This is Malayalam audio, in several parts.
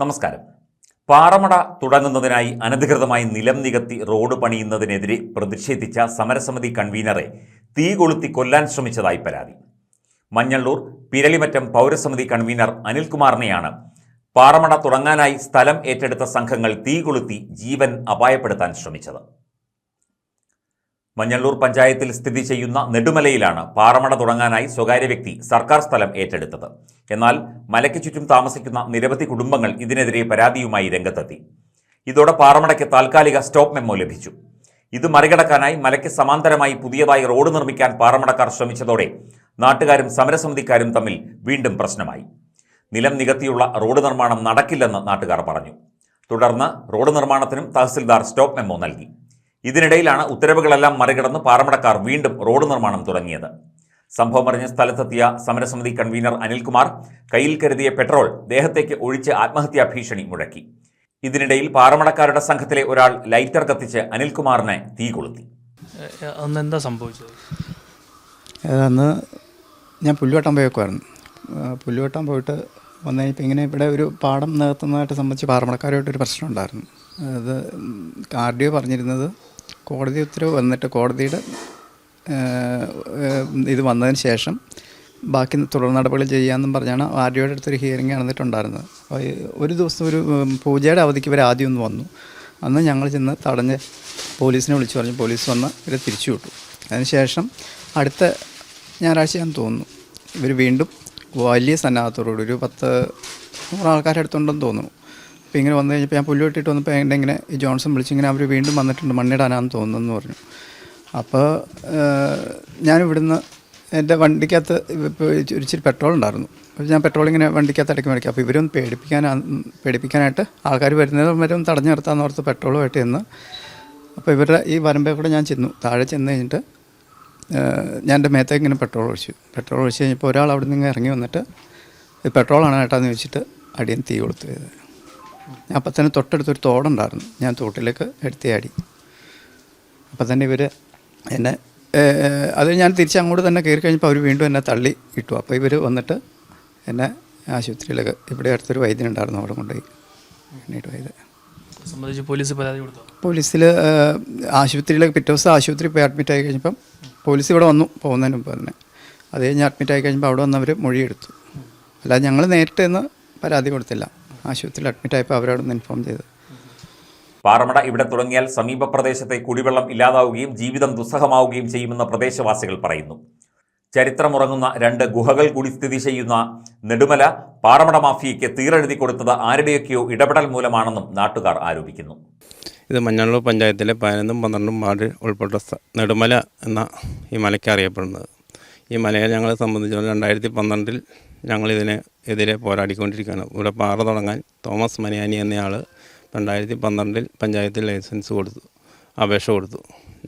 നമസ്കാരം. പാറമട തുടങ്ങുന്നതിനായി അനധികൃതമായി നിലം നികത്തി റോഡ് പണിയുന്നതിനെതിരെ പ്രതിഷേധിച്ച സമരസമിതി കൺവീനറെ തീ കൊളുത്തി കൊല്ലാൻ ശ്രമിച്ചതായി പരാതി. മഞ്ഞള്ളൂർ പിരളിമറ്റം പൗരസമിതി കൺവീനർ അനിൽകുമാറിനെയാണ് പാറമട തുടങ്ങാനായി സ്ഥലം ഏറ്റെടുത്ത സംഘങ്ങൾ തീ കൊളുത്തി ജീവൻ അപായപ്പെടുത്താൻ ശ്രമിച്ചത്. മഞ്ഞള്ളൂർ പഞ്ചായത്തിൽ സ്ഥിതി ചെയ്യുന്ന നെടുമലയിലാണ് പാറമട തുടങ്ങാനായി സ്വകാര്യ വ്യക്തി സർക്കാർ സ്ഥലം ഏറ്റെടുത്തത്. എന്നാൽ മലയ്ക്ക് ചുറ്റും താമസിക്കുന്ന നിരവധി കുടുംബങ്ങൾ ഇതിനെതിരെ പരാതിയുമായി രംഗത്തെത്തി. ഇതോടെ പാറമടയ്ക്ക് താൽക്കാലിക സ്റ്റോപ്പ് മെമ്മോ ലഭിച്ചു. ഇത് മറികടക്കാനായി മലയ്ക്ക് സമാന്തരമായി പുതിയതായി റോഡ് നിർമ്മിക്കാൻ പാറമടക്കാർ ശ്രമിച്ചതോടെ നാട്ടുകാരും സമരസമിതിക്കാരും തമ്മിൽ വീണ്ടും പ്രശ്നമായി. നിലം നികത്തിയുള്ള റോഡ് നിർമ്മാണം നടക്കില്ലെന്ന് നാട്ടുകാർ പറഞ്ഞു. തുടർന്ന് റോഡ് നിർമ്മാണത്തിനും തഹസിൽദാർ സ്റ്റോപ്പ് മെമ്മോ നൽകി. ഇതിനിടയിലാണ് ഉത്തരവുകളെല്ലാം മറികടന്ന് പാറമടക്കാർ വീണ്ടും റോഡ് നിർമ്മാണം തുടങ്ങിയത്. സംഭവം അറിഞ്ഞ സ്ഥലത്തെത്തിയ സമരസമിതി കൺവീനർ അനിൽകുമാർ കയ്യിൽ കരുതിയ പെട്രോൾ ദേഹത്തേക്ക് ഒഴിച്ച് ആത്മഹത്യാ ഭീഷണി മുഴക്കി. ഇതിനിടയിൽ പാറമടക്കാരുടെ സംഘത്തിലെ ഒരാൾ ലൈറ്റർ കത്തിച്ച് അനിൽകുമാറിനെ തീ കൊളുത്തി. അന്ന് എന്താ സംഭവിച്ചത്? അന്ന് ഞാൻ പുല്ലുവട്ടം പോയേക്കുമായിരുന്നു പുല്ലുവട്ടം പോയിട്ട് വന്നു കഴിഞ്ഞപ്പോൾ ഇങ്ങനെ ഇവിടെ ഒരു പാടം നികത്തുന്നതായിട്ട് സംബന്ധിച്ച് പാറമടക്കാരുമായിട്ടൊരു പ്രശ്നം ഉണ്ടായിരുന്നു അത് ആർ ഡി ഒ പറഞ്ഞിരുന്നത് കോടതി ഉത്തരവ് വന്നിട്ട് കോടതിയുടെ ഇത് വന്നതിന് ശേഷം ബാക്കി തുടർ നടപടികൾ ചെയ്യാമെന്നും പറഞ്ഞാണ് ഒയുടെ അടുത്തൊരു ഹിയറിംഗ് നടന്നിട്ടുണ്ടായിരുന്നത്. ഒരു ദിവസം ഒരു പൂജയുടെ അവധിക്ക് ഇവർ ആദ്യം ഒന്ന് വന്നു. അന്ന് ഞങ്ങൾ ചെന്ന് തടഞ്ഞ് പോലീസിനെ വിളിച്ചു പറഞ്ഞു. പോലീസ് വന്ന് ഇവരെ തിരിച്ചു വിട്ടു. അതിനുശേഷം അടുത്ത ഞായറാഴ്ചയാണെന്ന് തോന്നുന്നു ഇവർ വീണ്ടും വലിയ സന്നാഹത്തോടുകൂടി ഒരു പത്ത് നൂറ് ആൾക്കാരെ അടുത്തുണ്ടെന്ന് തോന്നുന്നു. അപ്പോൾ ഇങ്ങനെ വന്നു കഴിഞ്ഞപ്പോൾ ഞാൻ പുല്ല് വെട്ടിയിട്ട് വന്നപ്പോൾ എന്റെ ഇങ്ങനെ ഈ ജോൺസൺ വിളിച്ചിങ്ങനെ അവർ വീണ്ടും വന്നിട്ടുണ്ട് മണ്ണിടാനാണെന്ന് തോന്നുന്നു പറഞ്ഞു. അപ്പോൾ ഞാൻ ഇവിടുന്ന് എന്റെ വണ്ടിക്കകത്ത് ഇച്ചിരി പെട്രോൾ ഉണ്ടായിരുന്നു. അപ്പോൾ ഞാൻ പെട്രോൾ ഇങ്ങനെ വണ്ടിക്കകത്ത് ഇടയ്ക്ക് മേടിക്കും അപ്പോൾ ഇവരൊന്ന് പേടിപ്പിക്കാൻ പേടിപ്പിക്കാനായിട്ട് ആൾക്കാർ വരുന്നത് വരെ ഒന്ന് തടഞ്ഞു നിർത്താമെന്ന് ഓർത്ത് പെട്രോളുമായിട്ട് ചെന്ന് അപ്പോൾ ഇവരുടെ ഈ വരമ്പേ കൂടെ ഞാൻ ചെന്നു. താഴെ ചെന്ന് കഴിഞ്ഞിട്ട് ഞാൻ എന്റെ മേത്തേക്ക് ഇങ്ങനെ പെട്രോൾ ഒഴിച്ചു. പെട്രോൾ ഒഴിച്ച് കഴിഞ്ഞപ്പോൾ ഒരാൾ അവിടെ നിന്ന് ഇറങ്ങി വന്നിട്ട് പെട്രോളാണ് ഏട്ടാന്ന് ചോദിച്ചിട്ട് അടിയൻ തീ കൊടുത്തു ചെയ്തത് അപ്പം തന്നെ തൊട്ടടുത്തൊരു തോടുണ്ടായിരുന്നു. ഞാൻ തോട്ടിലേക്ക് എടുത്തിയാടി അപ്പം തന്നെ ഇവർ എന്നെ അത് ഞാൻ തിരിച്ച് അങ്ങോട്ട് തന്നെ കയറി കഴിഞ്ഞപ്പോൾ അവർ വീണ്ടും എന്നെ തള്ളി ഇട്ടു. അപ്പോൾ ഇവർ വന്നിട്ട് എന്നെ ആശുപത്രിയിലേക്ക് ഇവിടെ അടുത്തൊരു വൈദ്യൻ ഉണ്ടായിരുന്നു അവിടെ കൊണ്ടുപോയി. എണ്ണീട്ട് പോയത്. സംബന്ധിച്ച് പോലീസ് പരാതി കൊടുത്തു? പോലീസിൽ ആശുപത്രിയിലേക്ക് പിറ്റേ ദിവസം ആശുപത്രി പോയി അഡ്മിറ്റ് ആയി കഴിഞ്ഞപ്പം പോലീസ് ഇവിടെ വന്നു പോകുന്നതിന് മുമ്പ് തന്നെ. അത് കഴിഞ്ഞ് അഡ്മിറ്റ് ആയി കഴിഞ്ഞപ്പോൾ അവിടെ വന്നവർ മൊഴിയെടുത്തു. അല്ലാതെ ഞങ്ങൾ നേരിട്ട് നിന്ന് പരാതി കൊടുത്തില്ല. ആശുപത്രിയിൽ അഡ്മിറ്റായപ്പോൾ അവരോടൊന്ന് ഇൻഫോം ചെയ്തത് പാറമട ഇവിടെ തുടങ്ങിയാൽ സമീപ പ്രദേശത്തെ കുടിവെള്ളം ഇല്ലാതാവുകയും ജീവിതം ദുസ്സഹമാവുകയും ചെയ്യുമെന്ന് പ്രദേശവാസികൾ പറയുന്നു. ചരിത്രമുറങ്ങുന്ന രണ്ട് ഗുഹകൾ കൂടി സ്ഥിതി ചെയ്യുന്ന നെടുമല പാറമട മാഫിയയ്ക്ക് തീരെഴുതി കൊടുത്തത് ആരുടെയൊക്കെയോ ഇടപെടൽ മൂലമാണെന്നും നാട്ടുകാർ ആരോപിക്കുന്നു. ഇത് മഞ്ഞളൂർ പഞ്ചായത്തിലെ പതിനൊന്നും പന്ത്രണ്ടും വാർഡ് ഉൾപ്പെട്ട നെടുമല എന്ന ഈ മലയ്ക്ക് അറിയപ്പെടുന്നത്. ഈ മലയെ ഞങ്ങളെ സംബന്ധിച്ചിടത്തോളം രണ്ടായിരത്തി പന്ത്രണ്ടിൽ ഞങ്ങളിതിനെ എതിരെ പോരാടിക്കൊണ്ടിരിക്കുകയാണ്. ഇവിടെ പാറ തുടങ്ങാൻ തോമസ് മനിയാനി എന്നയാൾ രണ്ടായിരത്തി പന്ത്രണ്ടിൽ പഞ്ചായത്തിൽ ലൈസൻസ് കൊടുത്തു അപേക്ഷ കൊടുത്തു.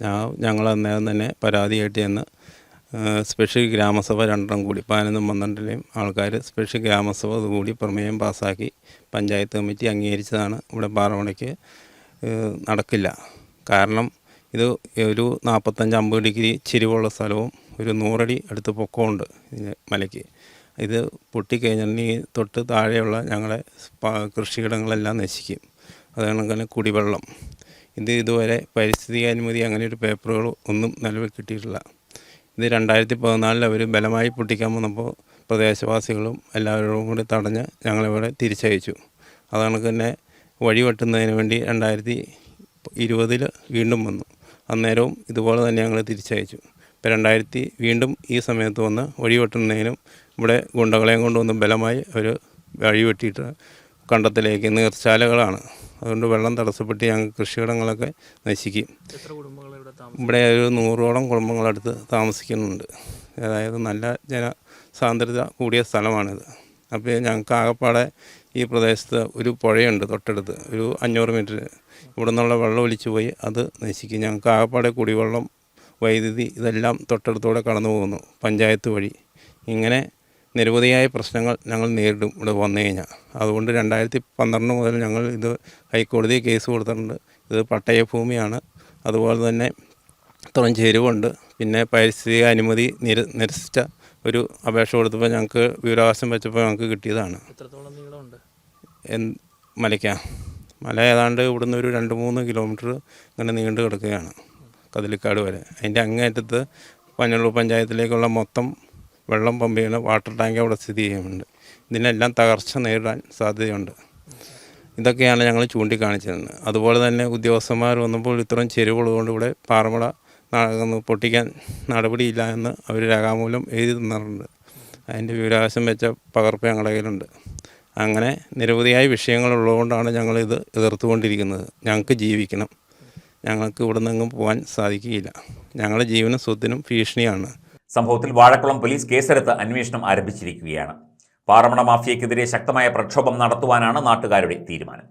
ഞാൻ ഞങ്ങൾ അന്നേരം തന്നെ പരാതിയായിട്ട് ചെന്ന് സ്പെഷ്യൽ ഗ്രാമസഭ രണ്ടെണ്ണം കൂടി പതിനൊന്നും പന്ത്രണ്ടിലെയും ആൾക്കാർ സ്പെഷ്യൽ ഗ്രാമസഭ കൂടി പ്രമേയം പാസ്സാക്കി പഞ്ചായത്ത് കമ്മിറ്റി അംഗീകരിച്ചതാണ്. ഇവിടെ പാറമണയ്ക്ക് നടക്കില്ല. കാരണം ഇത് ഒരു നാൽപ്പത്തഞ്ച് അമ്പത് ഡിഗ്രി ചിരിവുള്ള സ്ഥലവും ഒരു നൂറടി അടുത്ത് പൊക്കമുണ്ട് ഇതിന് മലയ്ക്ക്. ഇത് പൊട്ടിക്കഴിഞ്ഞിട്ടുണ്ടെങ്കിൽ തൊട്ട് താഴെയുള്ള ഞങ്ങളെ കൃഷിയിടങ്ങളെല്ലാം നശിക്കും. തന്നെ കുടിവെള്ളം. ഇത് ഇതുവരെ പരിസ്ഥിതി അനുമതി അങ്ങനെ ഒരു പേപ്പറുകൾ ഒന്നും നിലവിൽ കിട്ടിയിട്ടില്ല. ഇത് രണ്ടായിരത്തി പതിനാലിൽ അവർ ബലമായി പൊട്ടിക്കാൻ വന്നപ്പോൾ പ്രദേശവാസികളും എല്ലാവരും കൂടി തടഞ്ഞ് ഞങ്ങളിവിടെ തിരിച്ചയച്ചു. അതാണ് തന്നെ വഴി വെട്ടുന്നതിന് വേണ്ടി രണ്ടായിരത്തി ഇരുപതിൽ വീണ്ടും വന്നു. അന്നേരവും ഇതുപോലെ തന്നെ ഞങ്ങൾ തിരിച്ചയച്ചു. ഇപ്പോൾ രണ്ടായിരത്തി വീണ്ടും ഈ സമയത്ത് വന്ന് വഴി വെട്ടുന്നതിനും ഇവിടെ ഗുണ്ടകളെയും കൊണ്ടുവന്ന് ബലമായി അവർ വഴി വെട്ടിയിട്ട് കണ്ടത്തിലേക്ക് നീർച്ചാലകളാണ്. അതുകൊണ്ട് വെള്ളം തടസ്സപ്പെട്ട് ഞങ്ങൾ കൃഷിയിടങ്ങളൊക്കെ നശിക്കും. ഇവിടെ ഒരു നൂറോളം കുടുംബങ്ങളടുത്ത് താമസിക്കുന്നുണ്ട്. അതായത് നല്ല ജനസാന്ദ്രത കൂടിയ സ്ഥലമാണിത്. അപ്പോൾ ഞങ്ങൾക്ക് ആകപ്പാടെ ഈ പ്രദേശത്ത് ഒരു പുഴയുണ്ട് തൊട്ടടുത്ത്. ഒരു അഞ്ഞൂറ് മീറ്റർ ഇവിടെ നിന്നുള്ള വെള്ളം ഒലിച്ചു പോയി അത് നശിക്കും. ഞങ്ങൾക്ക് ആകപ്പാടെ കുടിവെള്ളം വൈദ്യുതി ഇതെല്ലാം തൊട്ടടുത്തൂടെ കടന്നു പോകുന്നു പഞ്ചായത്ത് വഴി. ഇങ്ങനെ നിരവധിയായ പ്രശ്നങ്ങൾ ഞങ്ങൾ നേരിടും ഇവിടെ വന്നു കഴിഞ്ഞാൽ. അതുകൊണ്ട് രണ്ടായിരത്തി പന്ത്രണ്ട് മുതൽ ഞങ്ങൾ ഇത് ഹൈക്കോടതി കേസ് കൊടുത്തിട്ടുണ്ട്. ഇത് പട്ടയഭൂമിയാണ്. അതുപോലെ തന്നെ ഇത്രയും ചെരുവുണ്ട് പിന്നെ പരിസ്ഥിതി അനുമതി നിര നിരസിച്ച ഒരു അപേക്ഷ കൊടുത്തപ്പോൾ ഞങ്ങൾക്ക് വിവരാവകാശം വെച്ചപ്പോൾ ഞങ്ങൾക്ക് കിട്ടിയതാണ്. മലയ്ക്ക. മല ഏതാണ്ട് ഇവിടുന്ന് ഒരു രണ്ട് മൂന്ന് കിലോമീറ്റർ ഇങ്ങനെ നീണ്ടു കിടക്കുകയാണ്. കതിലിക്കാട് വരെ. അതിന്റെ അങ്ങേറ്റത്ത് പഞ്ഞള്ളൂർ പഞ്ചായത്തിലേക്കുള്ള മൊത്തം വെള്ളം പമ്പ് ചെയ്യുന്ന വാട്ടർ ടാങ്ക് അവിടെ സ്ഥിതി ചെയ്യുന്നുണ്ട്. ഇതിനെല്ലാം തകർച്ച നേരിടാൻ സാധ്യതയുണ്ട്. ഇതൊക്കെയാണ് ഞങ്ങൾ ചൂണ്ടിക്കാണിച്ചിരുന്നത്. അതുപോലെ തന്നെ ഉദ്യോഗസ്ഥന്മാർ വന്നപ്പോൾ ഇത്രയും ചെരുവുള്ളതുകൊണ്ട് ഇവിടെ പാറമട പൊട്ടിക്കാൻ നടപടിയില്ല എന്ന് അവർ രേഖാമൂലം എഴുതി തന്നിട്ടുണ്ട്. അതിന്റെ വിവരാവകാശം വെച്ച പകർപ്പ് ഞങ്ങളുടെ കയ്യിലുണ്ട്. അങ്ങനെ നിരവധിയായ വിഷയങ്ങളുള്ളതുകൊണ്ടാണ് ഞങ്ങളിത് എതിർത്തുകൊണ്ടിരിക്കുന്നത്. ഞങ്ങൾക്ക് ജീവിക്കണം. ഞങ്ങൾക്ക് ഇവിടെ നിന്നും പോകാൻ സാധിക്കുകയില്ല. ഞങ്ങളുടെ ജീവനും സ്വത്തിനും ഭീഷണിയാണ്. സംഭവത്തിൽ വാഴക്കുളം പോലീസ് കേസെടുത്ത് അന്വേഷണം ആരംഭിച്ചിരിക്കുകയാണ്. പാറമണ മാഫിയക്കെതിരെ ശക്തമായ പ്രക്ഷോഭം നടത്തുവാനാണ് നാട്ടുകാരുടെ തീരുമാനം.